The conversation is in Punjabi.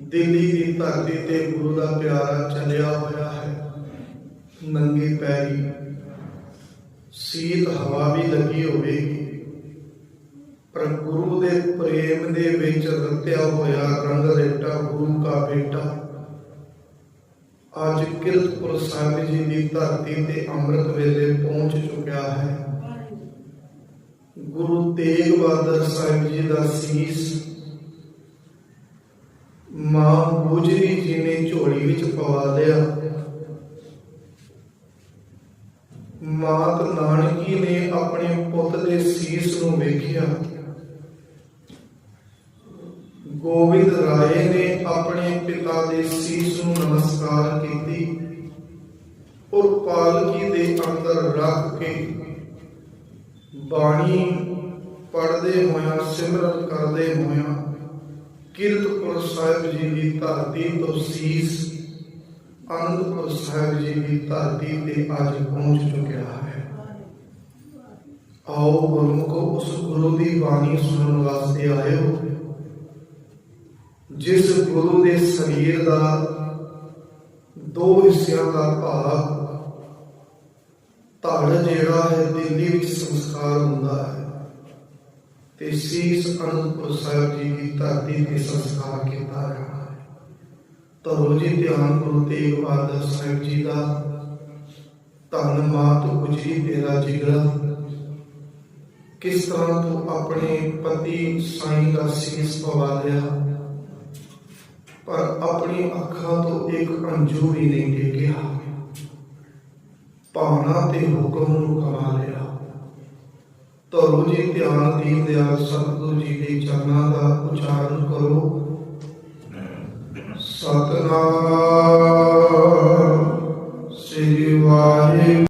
ਦਿੱਲੀ ਦੀ ਧਰਤੀ ਤੇ ਗੁਰੂ ਦਾ ਪਿਆਰਾ ਚੱਲਿਆ ਹੋਇਆ ਹੈ। ਨੰਗੇ ਪੈਰੀ ਸੀਤ ਹਵਾ ਵੀ ਲੱਗੀ ਹੋਵੇਗੀ। ਪਰ ਗੁਰੂ ਦੇ ਪ੍ਰੇਮ ਦੇ ਵਿੱਚ ਰਤਿਆ ਹੋਇਆ ਰੰਗ ਰੇਟਾ ਗੁਰੂ ਕਾ ਬੇਟਾ। ਅੱਜ ਕਿਰਤਪੁਰ ਸਾਹਿਬ ਜੀ ਦੀ ਧਰਤੀ ਤੇ ਅੰਮ੍ਰਿਤ ਵੇਲੇ ਪਹੁੰਚ ਚੁੱਕਿਆ ਹੈ। ਗੁਰੂ ਤੇਗ ਬਹਾਦਰ ਸਾਹਿਬ ਜੀ ਦਾ ਸੀਸ ਮਾਂ ਗੁਜਰੀ ਜੀ ਨੇ ਝੋਲੀ ਵਿੱਚ ਪਵਾ ਲਿਆ। ਮਾਤ ਨਾਨਕੀ ਨੇ ਆਪਣੇ ਪੁੱਤ ਦੇ ਸੀਸ ਨੂੰ ਵੇਖਿਆ। ਗੋਬਿੰਦ ਰਾਏ ਨੇ ਆਪਣੇ ਪਿਤਾ ਦੇ ਸੀਸ ਨੂੰ ਨਮਸਕਾਰ ਕੀਤੀ। ਔਰ ਪਾਲਕੀ ਦੇ ਅੰਦਰ ਰੱਖ ਕੇ ਬਾਣੀ ਪੜਦੇ ਹੋਇਆਂ, ਸਿਮਰਨ ਕਰਦੇ ਹੋਇਆਂ ਕੀਰਤਪੁਰ ਸਾਹਿਬ ਜੀ ਦੀ ਧਰਤੀ ਤੋਂ ਸੀਸ ਅਨੰਦਪੁਰ ਸਾਹਿਬ ਜੀ ਦੀ ਧਰਤੀ ਤੇ ਅੱਜ ਪਹੁੰਚ ਚੁੱਕਿਆ ਹੈ। ਆਓ ਗੁਰਮੁਖੋ, ਉਸ ਗੁਰੂ ਦੀ ਬਾਣੀ ਸੁਣਨ ਵਾਸਤੇ ਆਇਓ, ਜਿਸ ਗੁਰੂ ਦੇ ਸਰੀਰ ਦਾ ਦੋ ਹਿੱਸਿਆਂ ਦਾ ਭਾਗ ਧੜ ਜਿਹੜਾ ਹੈ, ਦਿੱਲੀ ਵਿੱਚ ਸੰਸਕਾਰ ਹੁੰਦਾ ਹੈ ਤੇ ਸੀਸ ਅਨੰਦਪੁਰ ਸਾਹਿਬ ਜੀ ਦੀ ਧਰਤੀ ਤੇ ਸੰਸਕਾਰ ਕੀਤਾ ਜਾਣਾ ਹੈ। ਤਰੋ ਜੀ ਧਿਆਨ ਗੁਰੂ ਤੇਗ ਬਹਾਦਰ ਸਾਹਿਬ ਜੀ ਦਾ, ਧੰਨ ਮਾਤ ਗੁਜਰੀ ਤੇਰਾ ਜਿਗਰਾ। ਕਿਸ ਤਰ੍ਹਾਂ ਤੂੰ ਆਪਣੇ ਪਤੀ ਸਾਈਂ ਦਾ ਸੀਸ ਪਵਾ ਲਿਆ? ਪਰ ਆਪਣੀ ਅੱਖਾਂ ਤੋਂ ਇੱਕ ਅੰਜੂ ਵੀ ਨਹੀਂ ਡਿੱਗਿਆ ਭਾਵਨਾ ਤੇ ਹੁਕਮ ਨੂੰ ਕਮਾ ਲਿਆ। ਤਰੋ ਜੀ ਧਿਆਨ ਦੀਨ ਦਿਆਲ ਸਤਿਗੁਰੂ ਜੀ ਦੇ ਚਰਨਾਂ ਦਾ ਉਚਾਰਨ